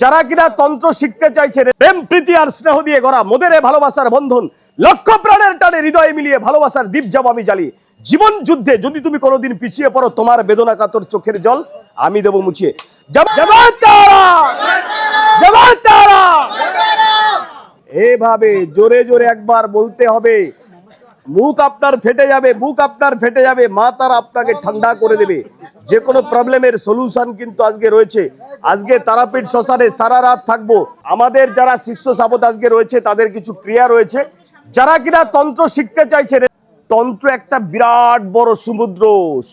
যারা কিনা তন্ত্র শিখতে চাইছেন, প্রেম, প্রীতি আর স্নেহ দিয়ে গড়া মোদের ভালোবাসার বন্ধন, লক্ষ প্রাণের টানে হৃদয় মিলিয়ে ভালোবাসার দীপ যাব আমি জ্বালি জীবন যুদ্ধে যদি তুমি কোনোদিন পিছিয়ে পড়ো, তোমার বেদনা কাতর চোখের জল আমি দেবো মুছিয়ে! এভাবে জোরে জোরে একবার বলতে হবে। মুখ আপনার ফেটে যাবে, মুখ আপনার ফেটে যাবে, মা তারা আপনাকে ঠান্ডা করে দেবে। যে কোনো প্রবলেমের সলিউশন কিন্তু আজকে রয়েছে। আজকে তারাপীঠ শ্মশানে সারা রাত থাকব। আমাদের যারা শিষ্য সাবত আজকে রয়েছে, তাদের কিছু ক্রিয়া রয়েছে। যারা কিনা তন্ত্র শিখতে চাইছে, তন্ত্র একটা বিরাট বড় সমুদ্র।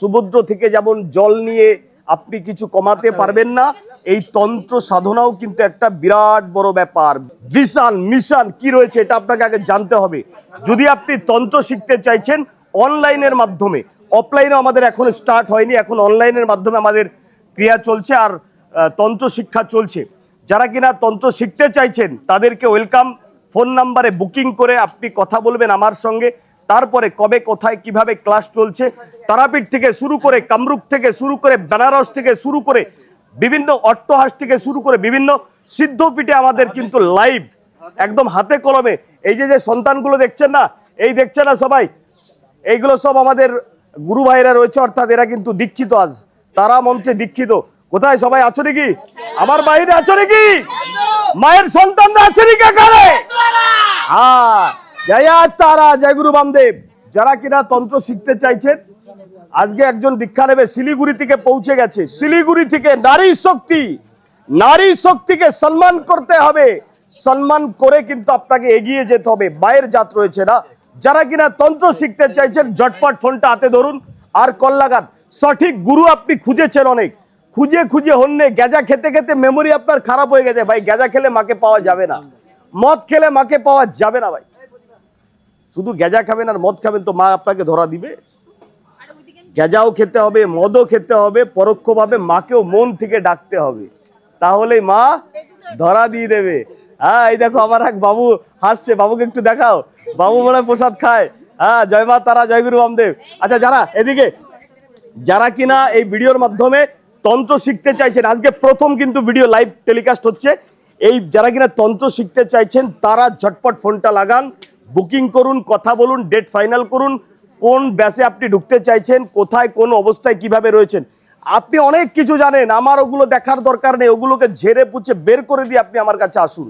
সমুদ্র থেকে যেমন জল নিয়ে আপনি কিছু কমাতে পারবেন না। এই তন্ত্র সাধনাও কিন্তু একটা বিরাট বড় ব্যাপার। ভিশন, মিশন কি রয়েছে এটা আপনাকে আগে জানতে হবে। যদি আপনি তন্ত্র শিখতে চাইছেন অনলাইনের মাধ্যমে অফলাইনে আমাদের এখন স্টার্ট হয়নি, এখন অনলাইনের মাধ্যমে আমাদের ক্রিয়া চলছে আর তন্ত্র শিক্ষা চলছে। যারা কিনা তন্ত্র শিখতে চাইছেন, তাদেরকে ওয়েলকাম ফোন নাম্বারে বুকিং করে আপনি কথা বলবেন আমার সঙ্গে। তারপরে কবে কোথায় কীভাবে ক্লাস চলছে তারাপীঠ থেকে শুরু করে কামরূপ থেকে শুরু করে বেনারস থেকে শুরু করে বিভিন্ন অট্টহাস থেকে শুরু করে বিভিন্ন সিদ্ধপীঠে আমাদের কিন্তু লাইভ একদম হাতে কলমে। এই যে যে সন্তানগুলো দেখছেন না এই দেখছে না সবাই? এইগুলো সব আমাদের গুরু ভাইরা রয়েছে অর্থাৎ এরা কিন্তু দীক্ষিত আজ। তারা মন্ত্রে দীক্ষিত। কোথায় সবাই আছো নাকি? আমার বাইরে আছো নাকি? মায়ের সন্তানরা আছে নাকি হ্যাঁ। তারা, জয় গুরু বামদেব। যারা কিনা তন্ত্র শিখতে চাইছেন, আজকে একজন দীক্ষা নেবে, শিলিগুড়ি থেকে পৌঁছে গেছে। শিলিগুড়ি থেকে নারী শক্তি, নারী শক্তিকে সম্মান করতে হবে। সম্মান করে কিন্তু আপনাকে এগিয়ে যেতে হবে, মায়ের জাত রয়েছে না। যারা কিনা তন্ত্র শিখতে চাইছেন, ঝটপট ফোনটা হাতে ধরুন, আর কল লাগান। সঠিক গুরু আপনি খুঁজেছেন অনেক। খুঁজে খুঁজে হন্যে গেজা খেতে খেতে মেমোরি আপনার খারাপ হয়ে গেছে, ভাই। গেজা খেলে মাকে পাওয়া যাবে না। মদ খেলে মাকে পাওয়া যাবে না, ভাই। শুধু গেজা খাবেন আর মদ খাবেন তো মা আপনাকে ধরা দিবে। গেজাও খেতে হবে, মদও খেতে হবে, পরোক্ষভাবে মাকেও মন থেকে ডাকতে হবে। তাহলে মা ধরা দিয়ে দেবে। হ্যাঁ এই দেখো আমার এক বাবু হাসছে। বাবুকে একটু দেখাও। বাবু মনে প্রসাদ খায়। হ্যাঁ জয় মা তারা, জয় গুরু বামদেব। আচ্ছা যারা এদিকে, যারা কিনা এই ভিডিওর মাধ্যমে তন্ত্র শিখতে চাইছেন, আজকে প্রথম কিন্তু ভিডিও লাইভ টেলিকাস্ট হচ্ছে। এই যারা কিনা তন্ত্র শিখতে চাইছেন, তারা ঝটপট ফোনটা লাগান। বুকিং করুন, কথা বলুন, ডেট ফাইনাল করুন, কোন ব্যাসে আপনি ঢুকতে চাইছেন, কোথায়, কোন অবস্থায় কীভাবে রয়েছেন। আপনি অনেক কিছু জানেন, আমার ওগুলো দেখার দরকার নেই, ওগুলোকে ঝেড়ে পুছে বের করে দিয়ে আপনি আমার কাছে আসুন।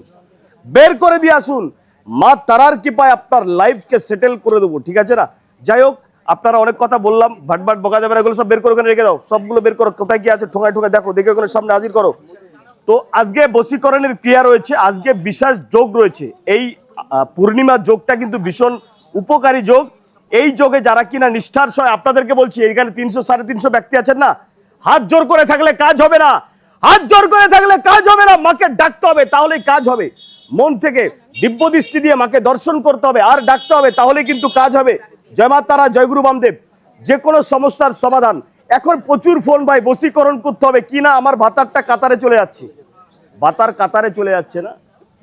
বের করে দিয়ে আসুন। মা তারার কৃপায় আপনার লাইফকে সেটেল করে দেবো, ঠিক আছে না? যাই হোক, আপনারা অনেক কথা বললাম, ভাট ভাট, বকা যাবে এগুলো সব বের করে রেখে দাও, সবগুলো বের করো, কোথায় কি আছে, ঠোঙায় ঠোঙায় দেখো, দেখে ওখানে সামনে হাজির করো। তো আজকে বশীকরণের ক্রিয়া রয়েছে, আজকে বিশেষ যোগ রয়েছে, এই পূর্ণিমা যোগটা কিন্তু ভীষণ উপকারী যোগ। এই যোগে যারা কিনা নিষ্ঠার সয় আপনাদেরকে বলছি, এইখানে তিনশো, সাড়ে তিনশো ব্যক্তি আছেন না? হাত জোর করে থাকলে কাজ হবে না। হাত জোর করে থাকলে কাজ হবে না, মাকে ডাকতে হবে, তাহলেই কাজ হবে। মন থেকে দিব্য দৃষ্টি দিয়ে মাকে দর্শন করতে হবে, আর ডাকতে হবে তাহলে কিন্তু কাজ হবে। জয় মা তারা, জয় গুরু বামদেব। যে কোনো সমস্যার সমাধান। এখন প্রচুর ফোন ভাই, বশীকরণ করতে হবে। কি না আমার ভাতারটা কাতারে চলে যাচ্ছে। ভাতার কাতারে চলে যাচ্ছে না।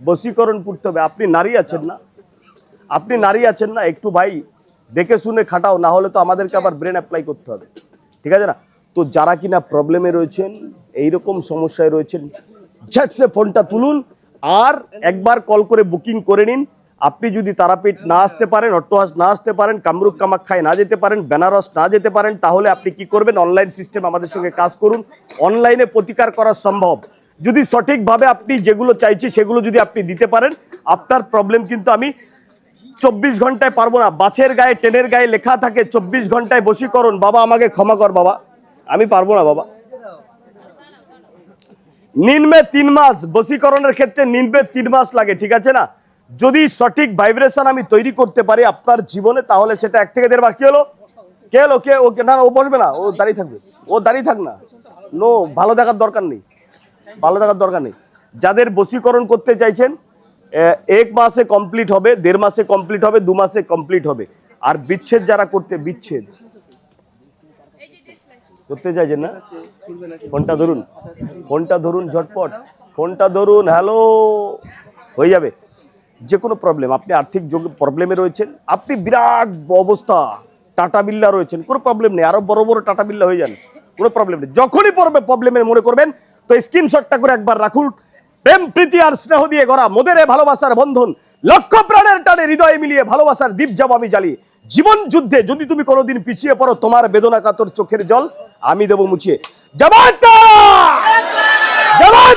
বশীকরণ করতে হবে। আপনি নারী আছেন না। আপনি নারী আছেন না, একটু ভাই দেখে শুনে খাটাও, না হলে তো আমাদেরকে আবার ব্রেন অ্যাপ্লাই করতে হবে। ঠিক আছে না? তো যারা কিনা প্রবলেমে রয়েছেন এই রকম সমস্যায় রয়েছেন ঝটসে ফোনটা তুলুন আর একবার কল করে বুকিং করে নিন। আপনি যদি তারাপীঠ না আসতে পারেন, অট্টহাস না আসতে পারেন, কামরূপ কামাখ্যায় না যেতে পারেন, বেনারস না যেতে পারেন, তাহলে আপনি কি করবেন? অনলাইন সিস্টেম আমাদের সঙ্গে কাজ করুন। অনলাইনে প্রতিকার করা সম্ভব। যদি সঠিকভাবে আপনি যেগুলো চাইছি সেগুলো যদি আপনি দিতে পারেন আপনার প্রবলেম কিন্তু আমি চব্বিশ ঘন্টায় পারব না। বাছের গায়ে ট্রেনের গায়ে লেখা থাকে চব্বিশ ঘন্টায় বশীকরণ। বাবা আমাকে ক্ষমা কর বাবা। আমি পারব না বাবা। নিম্নে তিন মাস বশীকরণের ক্ষেত্রে নিম্নে তিন মাস লাগে ঠিক আছে না? যদি সঠিক ভাইব্রেশন আমি তৈরি করতে পারি আপনার জীবনে তাহলে সেটা এক থেকে দেড় বার। কি হলো? কে হলো? কে? ও না না, ও বসবে না ও দাঁড়িয়ে থাকবে। ও দাঁড়িয়ে থাক না। নো ভালো দেখার দরকার নেই। ভালো থাকার দরকার নেই। যাদের বশীকরণ করতে চাইছেন এক মাসে কমপ্লিট হবে, দেড় মাসে কমপ্লিট হবে, দু মাসে কমপ্লিট হবে। আর বিচ্ছেদ যারা করতে, বিচ্ছেদ। করতে চাইছেন না? ফোনটা ধরুন ফোনটা ধরুন ঝটপট। ফোনটা ধরুন হ্যালো হয়ে যাবে। যে কোনো প্রবলেম আপনি আর্থিক প্রবলেমে রয়েছেন। আপনি বিরাট অবস্থা। টাটা বিল্লা রয়েছেন। কোনো প্রবলেম নেই। আরও বড় বড় টাটা বিল্লা হয়ে যান। কোনো প্রবলেম নেই। যখনই পড়বে প্রবলেমের মনে করবেন তো স্ক্রিনশটটা করে একবার রাখুন। প্রেম, প্রীতি আর স্নেহ দিয়ে গড়া মোদের ভালোবাসার বন্ধন। লক্ষ্য প্রাণের টানে হৃদয়ে মিলিয়ে ভালোবাসার দ্বীপ যাব আমি জ্বালি জীবন যুদ্ধে যদি তুমি কোনোদিন পিছিয়ে পড়ো, তোমার বেদনা কাতর চোখের জল আমি দেব মুছিয়ে জবান তারা! জবান